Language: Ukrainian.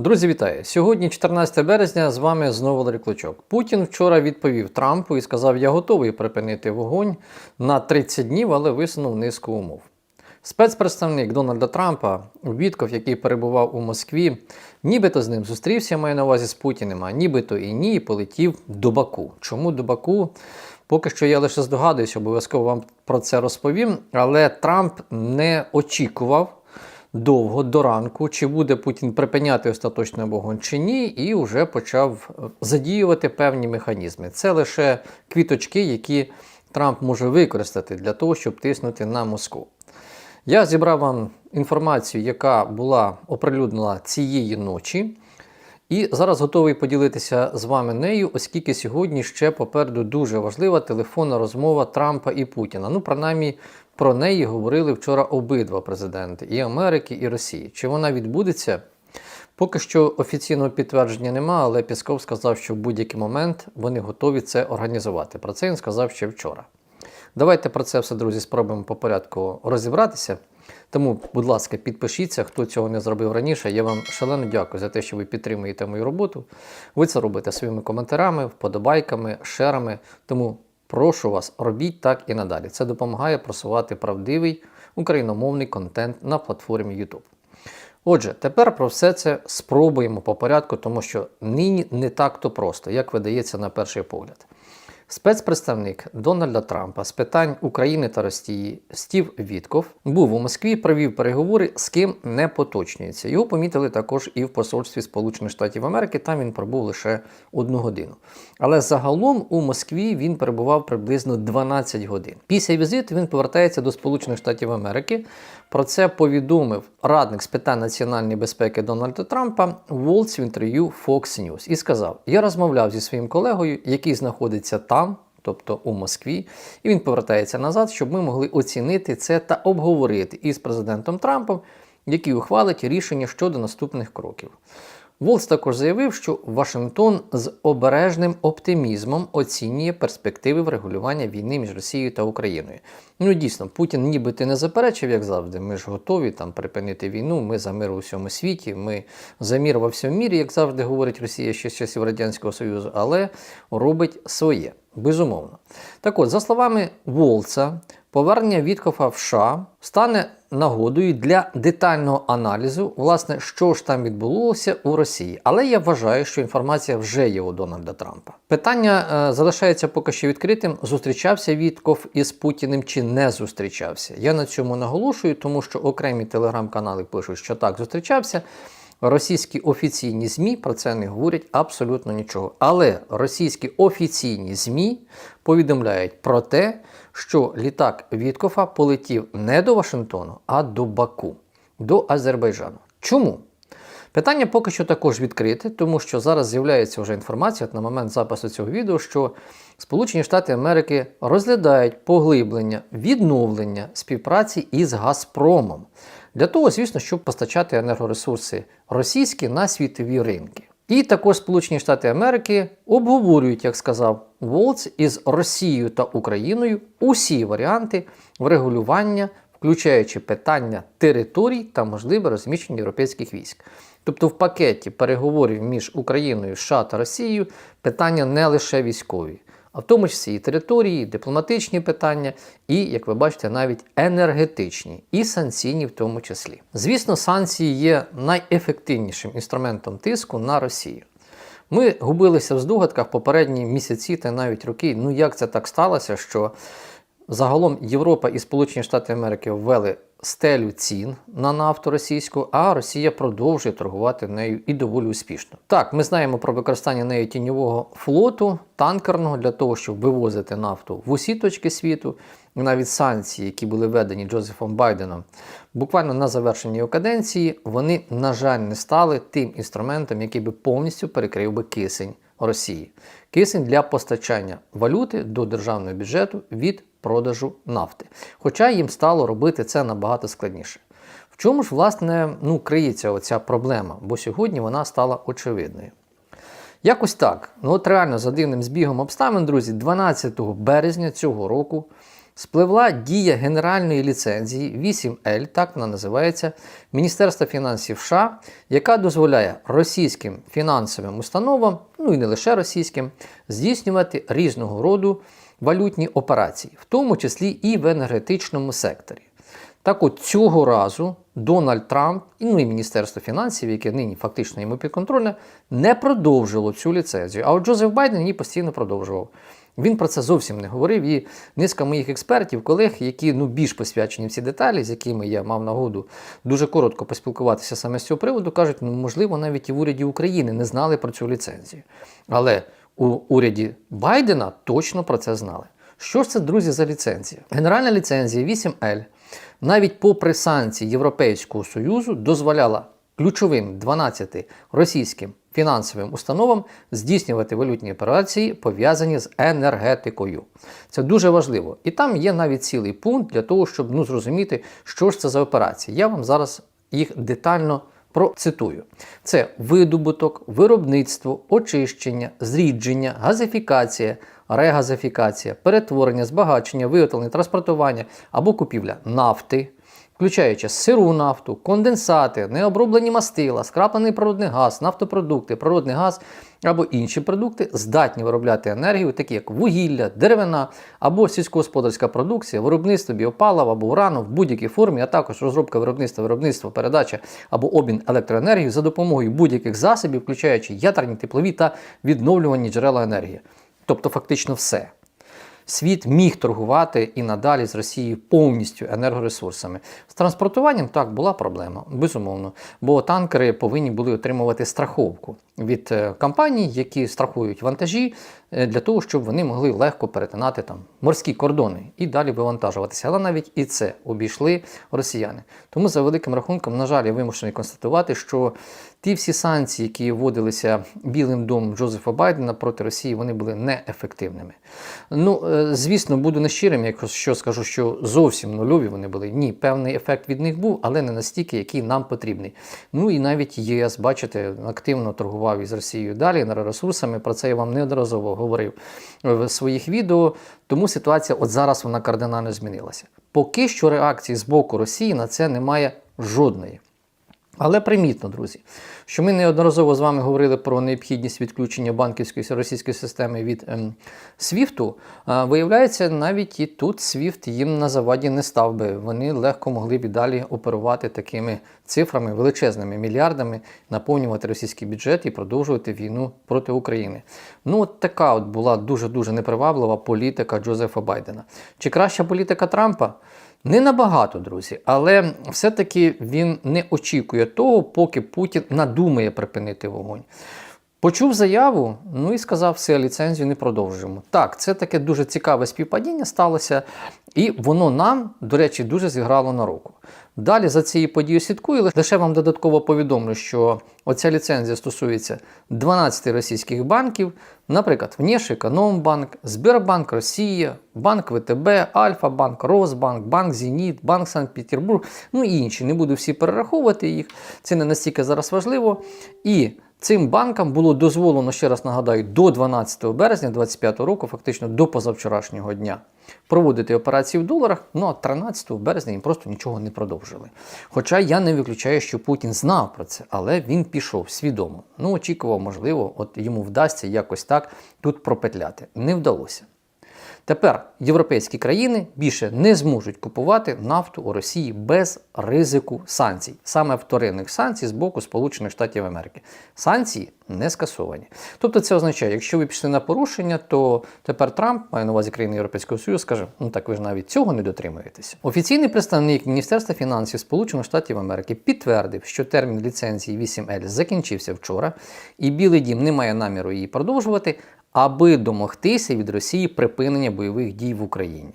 Друзі, вітаю! Сьогодні, 14 березня, з вами знову Валерій Клочок. Путін вчора відповів Трампу і сказав: Я готовий припинити вогонь на 30 днів, але висунув низку умов. Спецпредставник Дональда Трампа Вітков, який перебував у Москві, нібито з ним зустрівся, маю на увазі з Путіним, а нібито і ні, полетів до Баку. Чому до Баку? Поки що я лише здогадуюся, обов'язково вам про це розповім. Але Трамп не очікував довго до ранку, чи буде Путін припиняти остаточний вогонь чи ні, і вже почав е, задіювати певні механізми. Це лише квіточки, які Трамп може використати для того, щоб тиснути на Москву. Я зібрав вам інформацію, яка була оприлюднена цієї ночі. І зараз готовий поділитися з вами нею, оскільки сьогодні ще попереду дуже важлива телефонна розмова Трампа і Путіна. Ну, принаймні, про неї говорили вчора обидва президенти і Америки, і Росії. Чи вона відбудеться? Поки що офіційного підтвердження немає, але Пісков сказав, що в будь-який момент вони готові це організувати. Про це він сказав ще вчора. Давайте про це все, друзі, спробуємо по порядку розібратися. Тому, будь ласка, підпишіться, хто цього не зробив раніше. Я вам шалено дякую за те, що ви підтримуєте мою роботу. Ви це робите своїми коментарями, вподобайками, шерами. Тому прошу вас, робіть так і надалі. Це допомагає просувати правдивий україномовний контент на платформі YouTube. Отже, тепер про все це спробуємо по порядку, тому що нині не так то просто, як видається на перший погляд. Спецпредставник Дональда Трампа з питань України та Росії Стів Вітков був у Москві, провів переговори з ким не поточнюється. Його помітили також і в посольстві Сполучених Штатів Америки. Там він пробув лише одну годину. Але загалом у Москві він перебував приблизно 12 годин. Після візиту він повертається до Сполучених Штатів Америки. Про це повідомив радник з питань національної безпеки Дональда Трампа Волц в інтерв'ю Fox News і сказав: Я розмовляв зі своїм колегою, який знаходиться там. Тобто у Москві, і він повертається назад, щоб ми могли оцінити це та обговорити із президентом Трампом, який ухвалить рішення щодо наступних кроків. Волц також заявив, що Вашингтон з обережним оптимізмом оцінює перспективи врегулювання війни між Росією та Україною. Ну дійсно, Путін нібито не заперечив, як завжди. Ми ж готові там припинити війну. Ми за мир у всьому світі, ми за мир во всьому мірі, як завжди говорить Росія ще з часів Радянського Союзу, але робить своє. Безумовно. Так от, за словами Волца, повернення Віткофа в США стане нагодою для детального аналізу, власне, що ж там відбулося у Росії. Але я вважаю, що інформація вже є у Дональда Трампа. Питання е, залишається поки що відкритим: зустрічався Вітков із Путіним чи не зустрічався. Я на цьому наголошую, тому що окремі телеграм-канали пишуть, що так зустрічався. Російські офіційні ЗМІ про це не говорять абсолютно нічого. Але російські офіційні ЗМІ повідомляють про те, що літак Віткофа полетів не до Вашингтону, а до Баку, до Азербайджану. Чому? Питання поки що також відкрите, тому що зараз з'являється вже інформація от на момент запису цього відео, що Сполучені Штати Америки розглядають поглиблення, відновлення співпраці із Газпромом. Для того, звісно, щоб постачати енергоресурси російські на світові ринки. І також Сполучені Штати Америки обговорюють, як сказав Волц, із Росією та Україною усі варіанти врегулювання, включаючи питання територій та можливе розміщення європейських військ. Тобто в пакеті переговорів між Україною, США та Росією питання не лише військові а в тому числі і території, і дипломатичні питання, і, як ви бачите, навіть енергетичні, і санкційні в тому числі. Звісно, санкції є найефективнішим інструментом тиску на Росію. Ми губилися в здогадках попередні місяці та навіть роки. Ну як це так сталося, що загалом Європа і Сполучені Штати Америки ввели стелю цін на нафту російську, а Росія продовжує торгувати нею і доволі успішно. Так, ми знаємо про використання нею тіньового флоту танкерного для того, щоб вивозити нафту в усі точки світу. Навіть санкції, які були введені Джозефом Байденом, буквально на завершенні його каденції, вони, на жаль, не стали тим інструментом, який би повністю перекрив би кисень Росії. Кисень для постачання валюти до державного бюджету від продажу нафти. Хоча їм стало робити це набагато складніше. В чому ж, власне, ну, криється оця проблема? Бо сьогодні вона стала очевидною. Якось так. Ну от реально за дивним збігом обставин, друзі, 12 березня цього року спливла дія генеральної ліцензії 8L, так вона називається, Міністерства фінансів США, яка дозволяє російським фінансовим установам, ну і не лише російським, здійснювати різного роду валютні операції, в тому числі і в енергетичному секторі. Так от цього разу Дональд Трамп і ну і Міністерство фінансів, яке нині фактично йому підконтрольне, не продовжило цю ліцензію. А от Джозеф Байден її постійно продовжував. Він про це зовсім не говорив. І низка моїх експертів, колег, які ну більш посвячені в ці деталі, з якими я мав нагоду дуже коротко поспілкуватися саме з цього приводу, кажуть, ну можливо, навіть і в уряді України не знали про цю ліцензію. Але у уряді Байдена точно про це знали. Що ж це, друзі, за ліцензія? Генеральна ліцензія 8L навіть попри санкції Європейського Союзу дозволяла ключовим 12 російським фінансовим установам здійснювати валютні операції, пов'язані з енергетикою. Це дуже важливо. І там є навіть цілий пункт для того, щоб ну, зрозуміти, що ж це за операції. Я вам зараз їх детально процитую: це видобуток, виробництво, очищення, зрідження, газифікація, регазифікація, перетворення, збагачення, виготовлення, транспортування або купівля нафти, включаючи сиру нафту, конденсати, необроблені мастила, скраплений природний газ, нафтопродукти, природний газ або інші продукти здатні виробляти енергію, такі як вугілля, деревина або сільськогосподарська продукція, виробництво біопалива або урану в будь-якій формі, а також розробка виробництва, виробництво, передача або обмін електроенергії за допомогою будь-яких засобів, включаючи ядерні, теплові та відновлювані джерела енергії. Тобто фактично все. Світ міг торгувати і надалі з Росією повністю енергоресурсами. З транспортуванням так була проблема, безумовно, бо танкери повинні були отримувати страховку від е, компаній, які страхують вантажі, для того, щоб вони могли легко перетинати там морські кордони і далі вивантажуватися. Але навіть і це обійшли росіяни. Тому за великим рахунком, на жаль, я вимушений констатувати, що ті всі санкції, які вводилися Білим домом Джозефа Байдена проти Росії, вони були неефективними. Ну, е, звісно, буду нещирим, якщо скажу, що зовсім нульові вони були. Ні, певний ефект від них був, але не настільки, який нам потрібний. Ну і навіть ЄС, бачите, активно торгував із Росією далі енергоресурсами. Про це я вам неодноразово говорив в своїх відео. Тому ситуація от зараз вона кардинально змінилася. Поки що реакції з боку Росії на це немає жодної. Але примітно, друзі, що ми неодноразово з вами говорили про необхідність відключення банківської російської системи від ем, Свіфту. А, виявляється, навіть і тут Свіфт їм на заваді не став би. Вони легко могли б і далі оперувати такими цифрами, величезними мільярдами, наповнювати російський бюджет і продовжувати війну проти України. Ну, от така от була дуже-дуже неприваблива політика Джозефа Байдена. Чи краща політика Трампа? Не набагато, друзі, але все-таки він не очікує того, поки Путін надумає припинити вогонь. Почув заяву, ну і сказав, все, ліцензію не продовжуємо. Так, це таке дуже цікаве співпадіння сталося, і воно нам, до речі, дуже зіграло на руку. Далі за цією подією слідкую, лише вам додатково повідомлю, що оця ліцензія стосується 12 російських банків, наприклад, Внешекономбанк, Сбербанк Росія, Банк ВТБ, Альфа-Банк, Росбанк, Банк Зеніт, Банк Санкт-Петербург, ну і інші. Не буду всі перераховувати їх, це не настільки зараз важливо. І Цим банкам було дозволено, ще раз нагадаю, до 12 березня 2025 року, фактично до позавчорашнього дня, проводити операції в доларах, ну а 13 березня їм просто нічого не продовжили. Хоча я не виключаю, що Путін знав про це, але він пішов свідомо. Ну, очікував, можливо, от йому вдасться якось так тут пропетляти. Не вдалося. Тепер європейські країни більше не зможуть купувати нафту у Росії без ризику санкцій, саме вторинних санкцій з боку Сполучених Штатів Америки. Санкції не скасовані. Тобто це означає, якщо ви пішли на порушення, то тепер Трамп, має на увазі країни Європейського Союзу, скаже: ну так ви ж навіть цього не дотримуєтеся. Офіційний представник Міністерства фінансів Сполучених Штатів Америки підтвердив, що термін ліцензії 8L закінчився вчора, і Білий Дім не має наміру її продовжувати аби домогтися від Росії припинення бойових дій в Україні.